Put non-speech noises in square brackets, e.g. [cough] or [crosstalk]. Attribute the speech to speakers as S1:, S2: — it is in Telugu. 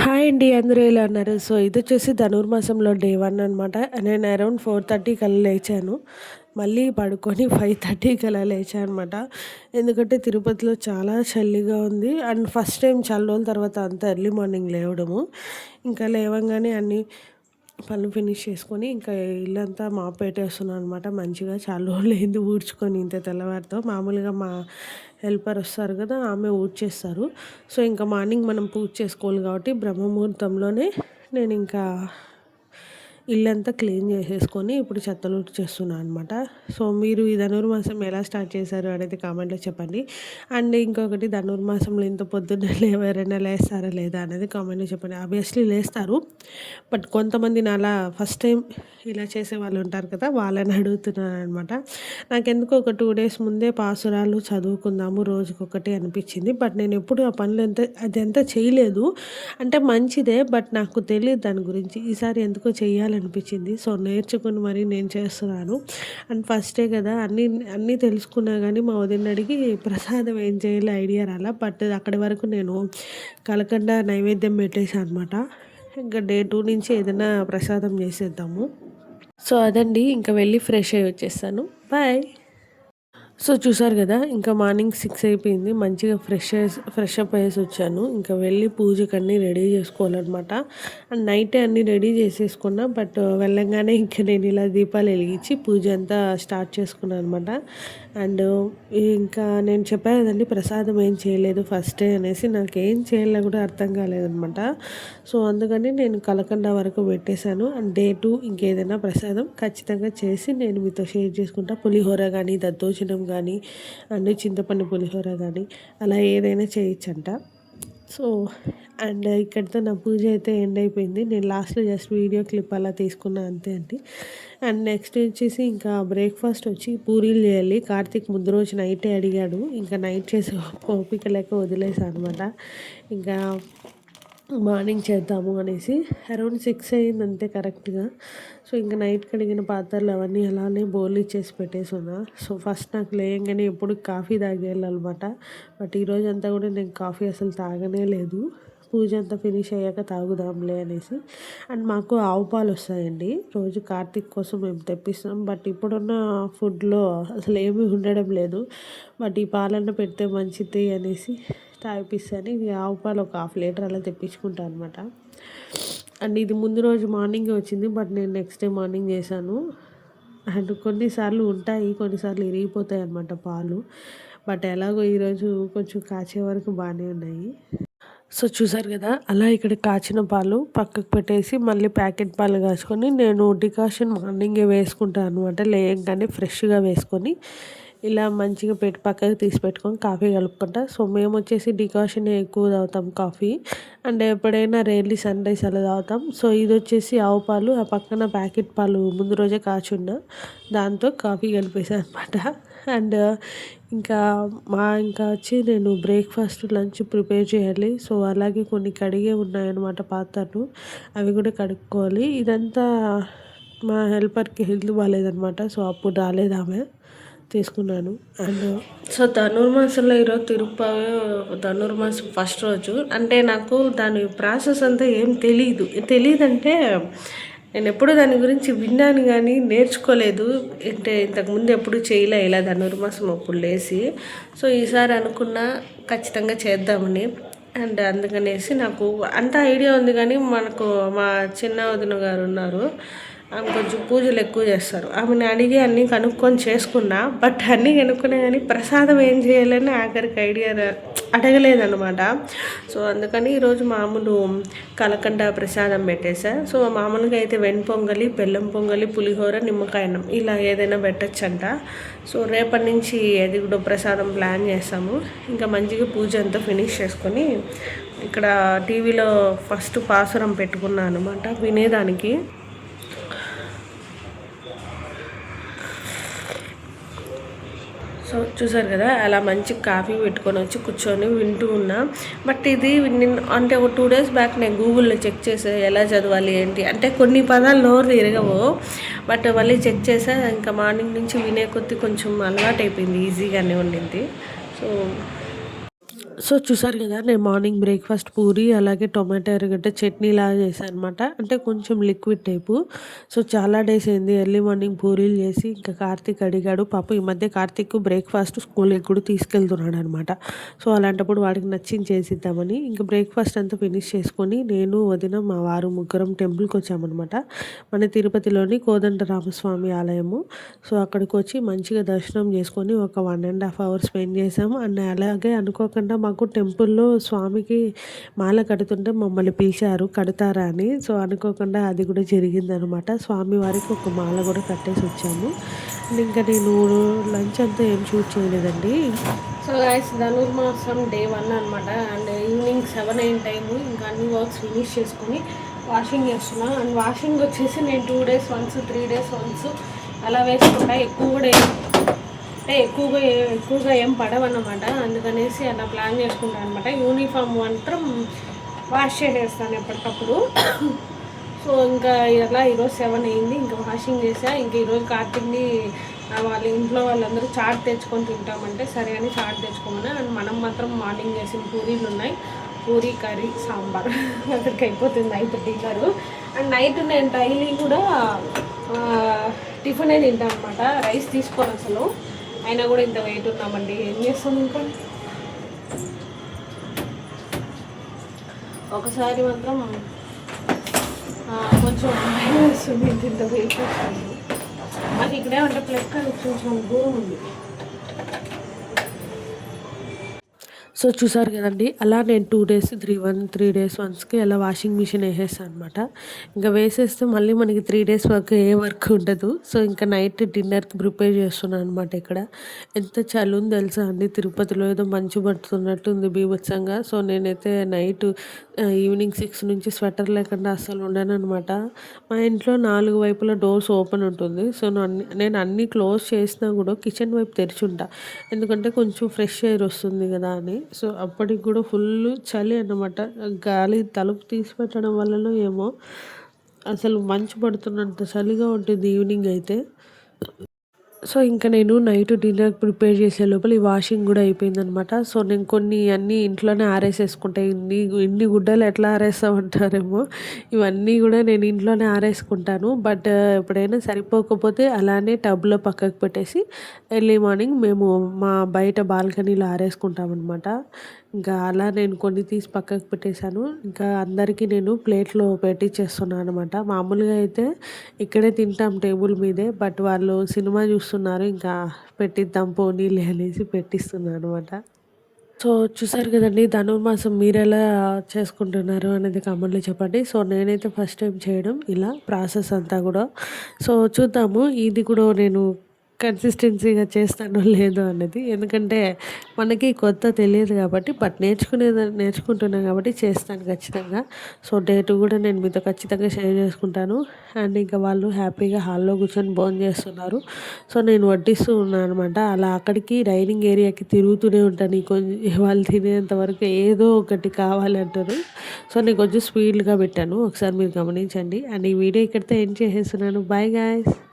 S1: హాయ్ అండి అందరూ ఎలా ఉన్నారు? సో ఇది వచ్చేసి ధనుర్మాసంలో డే వన్ అనమాట నేను అరౌండ్ ఫోర్ థర్టీకి అలా లేచాను. మళ్ళీ పడుకొని ఫైవ్ థర్టీకి అలా లేచాను అనమాట ఎందుకంటే తిరుపతిలో చాలా చలిగా ఉంది. అండ్ ఫస్ట్ టైం చాలా రోజుల తర్వాత అంత ఎర్లీ మార్నింగ్ లేవడము. ఇంకా లేవంగానే అన్నీ పనులు ఫినిష్ చేసుకొని ఇంకా ఇల్లంతా మాప్ పెట్టేస్తున్నాను అనమాట మంచిగా చాలా రోజులు అయింది ఊడ్చుకొని ఇంత తెల్లవారితో. మామూలుగా మా హెల్పర్ వస్తారు కదా ఆమె ఊడ్చేస్తారు. సో ఇంకా మార్నింగ్ మనం పూజ చేసుకోవాలి కాబట్టి బ్రహ్మముహూర్తంలోనే నేను ఇంకా ఇల్లంతా క్లీన్ చేసేసుకొని ఇప్పుడు చెత్తలు చేస్తున్నాను అనమాట సో మీరు ఈ ధనుర్మాసం ఎలా స్టార్ట్ చేశారు అనేది కామెంట్లో చెప్పండి. అండ్ ఇంకొకటి ధనుర్మాసంలో ఇంత పొద్దున్న ఎవరైనా [laughs] లేస్తారా లేదా అనేది కామెంట్లో చెప్పండి. ఆబ్వియస్లీ లేస్తారు. బట్ కొంతమంది అలా ఫస్ట్ టైం ఇలా చేసే వాళ్ళు ఉంటారు కదా వాళ్ళని అడుగుతున్నాను అనమాట నాకెందుకు ఒక టూ డేస్ ముందే పాసురాలు చదువుకుందాము రోజుకొకటి అనిపించింది. బట్ నేను ఎప్పుడు ఆ పనులు ఎంత అది ఎంత చేయలేదు. అంటే మంచిదే బట్ నాకు తెలియదు దాని గురించి. ఈసారి ఎందుకో చేయాలి చేయాలనిపించింది. సో నేర్చుకుని మరి నేను చేస్తున్నాను. అండ్ ఫస్టే కదా అన్నీ అన్నీ తెలుసుకున్నా కానీ మా వదిన అడిగి ప్రసాదం ఏం చేయాలి? ఐడియా రాలా? బట్ అక్కడి వరకు నేను కలకండ నైవేద్యం పెట్టేసాను అనమాట ఇంకా డే టూ నుంచి ఏదైనా ప్రసాదం చేసేద్దాము. సో అదండి. ఇంకా వెళ్ళి ఫ్రెష్ అయ్యి వచ్చేస్తాను. బాయ్! సో చూసారు కదా ఇంకా మార్నింగ్ సిక్స్ అయిపోయింది. మంచిగా ఫ్రెష్ ఫ్రెష్ అప్ అయ్యేసి వచ్చాను. ఇంకా వెళ్ళి పూజకి అన్నీ రెడీ చేసుకోవాలన్నమాట. అండ్ నైటే అన్నీ రెడీ చేసేసుకున్నా బట్ వెళ్ళంగానే ఇంకా నేను ఇలా దీపాలు వెలిగించి పూజ అంతా స్టార్ట్ చేసుకున్నాను అనమాట అండ్ ఇంకా నేను చెప్పాను కదండి ప్రసాదం ఏం చేయలేదు ఫస్ట్ డే అనేసి నాకు ఏం చేయాలో కూడా అర్థం కాలేదనమాట సో అందుకని నేను కలకండ వరకు పెట్టేశాను. అండ్ డే టూ ఇంకేదైనా ప్రసాదం ఖచ్చితంగా చేసి నేను మీతో షేర్ చేసుకుంటా. పులిహోర కానీ దద్దోజనం కానీ అండ్ చింతపండు పులిహోర కానీ అలా ఏదైనా చేయొచ్చంట. సో అండ్ ఇక్కడితో నా పూజ అయితే ఎండ్ అయిపోయింది. నేను లాస్ట్లో జస్ట్ వీడియో క్లిప్ అలా తీసుకున్నా అంతే అండి. అండ్ నెక్స్ట్ వచ్చేసి ఇంకా బ్రేక్ఫాస్ట్ వచ్చి పూరీలు చేయాలి. కార్తీక్ ముందు రోజు నైటే అడిగాడు. ఇంకా నైట్ చేసి ఓపిక లేక వదిలేసాను అనమాట ఇంకా మార్నింగ్ చేద్దాము అనేసి అరౌండ్ సిక్స్ అయింది అంతే కరెక్ట్గా. సో ఇంకా నైట్ కడిగిన పాత్రలు అవన్నీ అలానే బోల్ ఇచ్చేసి పెట్టేసి సో ఫస్ట్ నాకు లేయంగానే ఎప్పుడు కాఫీ తాగేయాలన్నమాట. బట్ ఈరోజు అంతా కూడా నేను కాఫీ అసలు తాగనే లేదు. పూజ అంతా ఫినిష్ అయ్యాక తాగుదాంలే అనేసి. అండ్ మాకు ఆవు పాలు వస్తాయండి. రోజు కార్తీక్ కోసం మేము తెప్పిస్తాం. బట్ ఇప్పుడున్న ఫుడ్లో అసలు ఏమీ ఉండడం లేదు. బట్ ఈ పాలన్న పెడితే మంచిది అనేసి తాగిపిస్తాను ఇది ఆవు పాలు ఒక హాఫ్ లీటర్ అలా తెప్పించుకుంటాను అనమాట అండ్ ఇది ముందు రోజు మార్నింగ్ వచ్చింది బట్ నేను నెక్స్ట్ డే మార్నింగ్ చేశాను. అండ్ కొన్నిసార్లు ఉంటాయి కొన్నిసార్లు ఇరిగిపోతాయి అనమాట పాలు. బట్ ఎలాగో ఈరోజు కొంచెం కాచే వరకు బాగానే ఉన్నాయి. సో చూసారు కదా అలా ఇక్కడ కాచిన పాలు పక్కకు పెట్టేసి మళ్ళీ ప్యాకెట్ పాలు కాసుకొని నేను డికాషన్ మార్నింగే వేసుకుంటాను అనమాట లేయంగానే ఫ్రెష్గా వేసుకొని ఇలా మంచిగా పెట్టి పక్కకు తీసి పెట్టుకొని కాఫీ కలుపుకుంటా. సో మేము వచ్చేసి డికాషన్ ఎక్కువ తాగుతాం కాఫీ. అండ్ ఎప్పుడైనా రేర్లీ సన్ రైస్ అలా తాగుతాం. సో ఇది వచ్చేసి ఆవు పాలు ఆ పక్కన ప్యాకెట్ పాలు ముందు రోజే కాచున్న. దాంతో కాఫీ కలిపేసాను అనమాట అండ్ ఇంకా మా ఇంకా వచ్చి నేను బ్రేక్ఫాస్ట్ లంచ్ ప్రిపేర్ చేయాలి. సో అలాగే కొన్ని కడిగే ఉన్నాయన్నమాట పాత్రలు. అవి కూడా కడుక్కోవాలి. ఇదంతా మా హెల్పర్కి హెల్త్ బాగాలేదనమాట సో అప్పుడు రాలేదు ఆమె. తీసుకున్నాను. అండ్ సో ధనుర్మాసంలో ఈరోజు తిరుపతి ధనుర్మాసం ఫస్ట్ రోజు. అంటే నాకు దాని ప్రాసెస్ అంతా ఏం తెలియదు తెలియదంటే నేను ఎప్పుడు దాని గురించి విన్నాను కానీ నేర్చుకోలేదు. అంటే ఇంతకుముందు ఎప్పుడు చేయలే ఇలా ధనుర్మాసం అప్పుడు లేసి. సో ఈసారి అనుకున్నా ఖచ్చితంగా చేద్దామని. అండ్ అందుకనేసి నాకు అంత ఐడియా ఉంది కానీ మనకు మా చిన్న వదిన గారు ఉన్నారు. ఆమె కొంచెం పూజలు ఎక్కువ చేస్తారు. ఆమెను అడిగి అన్నీ కనుక్కొని చేసుకున్నా బట్ అన్నీ కనుక్కునే కానీ ప్రసాదం ఏం చేయాలని ఆఖరికి ఐడియా అడగలేదనమాట సో అందుకని ఈరోజు మామూలు కలకండ ప్రసాదం పెట్టేసా సో మామూలుగా అయితే వెన్ పొంగలి బెల్లం పొంగలి పులిహోర నిమ్మకాయనం ఇలా ఏదైనా పెట్టచ్చంట. సో రేపటి నుంచి అది కూడా ప్రసాదం ప్లాన్ చేస్తాము. ఇంకా మంచిగా పూజ అంతా ఫినిష్ చేసుకొని ఇక్కడ టీవీలో ఫస్ట్ పాసురం పెట్టుకున్నాను అనమాట వినేదానికి. సో చూసారు కదా అలా మంచి కాఫీ పెట్టుకొని వచ్చి కూర్చొని వింటూ ఉన్నా. బట్ ఇది నిన్న అంటే ఒక టూ డేస్ బ్యాక్ నేను గూగుల్లో చెక్ చేసా ఎలా చదవాలి ఏంటి? అంటే కొన్ని పదాలు నోరు తిరగవు. బట్ మళ్ళీ చెక్ చేసా ఇంకా మార్నింగ్ నుంచి వినే కొద్దీ కొంచెం అలవాటు అయిపోయింది ఈజీగానే ఉండింది. సో సో చూసారు కదా నేను మార్నింగ్ బ్రేక్ఫాస్ట్ పూరి అలాగే టొమాటో ఎర్రగడ్డ చట్నీ లాగా చేశాను అనమాట అంటే కొంచెం లిక్విడ్ టైపు. సో చాలా డేస్ అయింది ఎర్లీ మార్నింగ్ పూరీలు చేసి ఇంకా కార్తీక్ అడిగాడు పాప ఈ మధ్య కార్తీక్ బ్రేక్ఫాస్ట్ స్కూల్కి కూడా తీసుకెళ్తున్నాడు అనమాట సో అలాంటప్పుడు వాడికి నచ్చింది చేసిద్దామని. ఇంకా బ్రేక్ఫాస్ట్ అంతా ఫినిష్ చేసుకొని నేను వదిన మా వారు ముగ్గురం టెంపుల్కి వచ్చామన్నమాట మన తిరుపతిలోని కోదండ రామస్వామి ఆలయము. సో అక్కడికి వచ్చి మంచిగా దర్శనం చేసుకొని ఒక one and half hour spend చేసాము అండ్ అలాగే అనుకోకుండా మాకు టెంపుల్లో స్వామికి మాల కడుతుంటే మమ్మల్ని పిలిచారు కడతారా అని. సో అనుకోకుండా అది కూడా జరిగిందనమాట. స్వామి వారికి ఒక మాల కూడా కట్టేసి వచ్చాము. ఇంకా నేను లంచ్ అంతా ఏం షూట్ చేయలేదండి. సో గాయస్ ధనుర్మాసం డే వన్ అనమాట. అండ్ ఈవినింగ్ సెవెన్ అయిన టైము. ఇంకా అన్ని వర్క్స్ ఫినిష్ చేసుకొని వాషింగ్ చేస్తున్నా. అండ్ వాషింగ్ వచ్చేసి నేను two days once three days once అలా వేసుకుంటా. ఎక్కువ కూడా అంటే ఎక్కువగా ఎక్కువగా ఏం పడవన్నమాట. అందుకనేసి అలా ప్లాన్ చేసుకుంటాను అనమాట యూనిఫామ్ మాత్రం వాష్ చేసేస్తాను ఎప్పటికప్పుడు. సో ఇంకా ఇలా ఈరోజు సెవెన్ అయింది. ఇంకా వాషింగ్ చేసా. ఇంకా ఈరోజు కార్తీక్ని వాళ్ళ ఇంట్లో వాళ్ళందరూ చాట్ తెచ్చుకొని తింటామంటే సరే అని చాట్ తెచ్చుకోమని అండ్ మనం మాత్రం మార్నింగ్ చేసిన పూరీలు ఉన్నాయి. పూరీ కర్రీ సాంబార్. అక్కడికి అయిపోతుంది నైట్ డిన్నర్ అండ్ నైట్ నేను డైలీ కూడా టిఫినే తింటాను అనమాట రైస్ తీసుకోను అసలు. అయినా కూడా ఇంత వెయిట్ ఉన్నామండి. ఏం చేస్తాం ఇంకా? ఒకసారి మాత్రం కొంచెం భయం వేస్తుంది ఇంత వెయిట్ వస్తుంది మాకు ఇక్కడే ఉంటే ప్లస్ కొంచెం దూరం ఉంది. సో చూసారు కదండి అలా నేను two days three one three days వన్స్కి అలా వాషింగ్ మిషన్ వేసేస్తాను అనమాట ఇంకా వేసేస్తే మళ్ళీ మనకి త్రీ డేస్ వరకు ఏ వర్క్ ఉండదు. సో ఇంకా నైట్ డిన్నర్కి ప్రిపేర్ చేస్తున్నాను అనమాట ఇక్కడ. ఎంత చలి ఉంది తెలుసా అండి తిరుపతిలో ఏదో మంచు పడుతున్నట్టు ఉంది బీభత్సంగా. సో నేనైతే నైట్ ఈవినింగ్ సిక్స్ నుంచి స్వెటర్ లేకుండా అస్సలు ఉండను అనమాట మా ఇంట్లో నాలుగు వైపుల డోర్స్ ఓపెన్ ఉంటుంది. సో నేను అన్నీ క్లోజ్ చేసినా కూడా కిచెన్ వైపు తెరిచి ఉంటా. ఎందుకంటే కొంచెం ఫ్రెష్ ఎయిర్ వస్తుంది కదా అని. సో అప్పటికి కూడా ఫుల్ చలి అన్నమాట. గాలి తలుపు తీసి పెట్టడం వల్లనో ఏమో. అసలు మంచు పడుతున్నంత చలిగా ఉంటుంది ఈవినింగ్ అయితే. సో ఇంకా నేను నైట్ డిన్నర్ ప్రిపేర్ చేసే లోపల ఈ వాషింగ్ కూడా అయిపోయిందనమాట సో నేను కొన్ని అన్నీ ఇంట్లోనే ఆరేసేసుకుంటా. ఇన్ని ఇన్ని గుడ్డలు ఎట్లా ఆరేస్తామంటారేమో. ఇవన్నీ కూడా నేను ఇంట్లోనే ఆరేసుకుంటాను. బట్ ఎప్పుడైనా సరిపోకపోతే అలానే టబ్లో పక్కకు పెట్టేసి ఎర్లీ మార్నింగ్ మేము మా బయట బాల్కనీలో ఆరేసుకుంటాం అనమాట ఇంకా అలా నేను కొన్ని తీసి పక్కకు పెట్టేశాను. ఇంకా అందరికీ నేను ప్లేట్లో పెట్టించేస్తున్నాను అనమాట మామూలుగా అయితే ఇక్కడే తింటాం టేబుల్ మీదే బట్ వాళ్ళు సినిమా చూస్తున్నారు ఇంకా పెట్టిద్దాం పోనీలే అనేసి పెట్టిస్తున్నాను అనమాట సో చూసారు కదండి ధనుర్మాసం మీరు ఎలా చేసుకుంటున్నారు అనేది కామెంట్లో చెప్పండి. సో నేనైతే ఫస్ట్ టైం చేయడం ఇలా ప్రాసెస్ అంతా కూడా. సో చూద్దాము ఇది కూడా నేను కన్సిస్టెన్సీగా చేస్తానో లేదో అనేది ఎందుకంటే మనకి కొత్త తెలియదు కాబట్టి బట్ నేర్చుకునేది నేర్చుకుంటున్నాను కాబట్టి చేస్తాను ఖచ్చితంగా. సో డేట్ కూడా నేను మీతో ఖచ్చితంగా షేర్ చేసుకుంటాను. అండ్ ఇంకా వాళ్ళు హ్యాపీగా హాల్లో కూర్చొని భోజనం చేస్తున్నారు. సో నేను వడ్డిస్తూ ఉన్నాను అనమాట అలా అక్కడికి డైనింగ్ ఏరియాకి తిరుగుతూనే ఉంటాను. కొంచెం వాళ్ళు తినేంత వరకు ఏదో ఒకటి కావాలంటారు. సో నేను కొంచెం స్పీడ్గా పెట్టాను. ఒకసారి మీరు గమనించండి. అండ్ ఈ వీడియో ఇక్కడితో ఎండ్ చేసేస్తున్నాను. Bye guys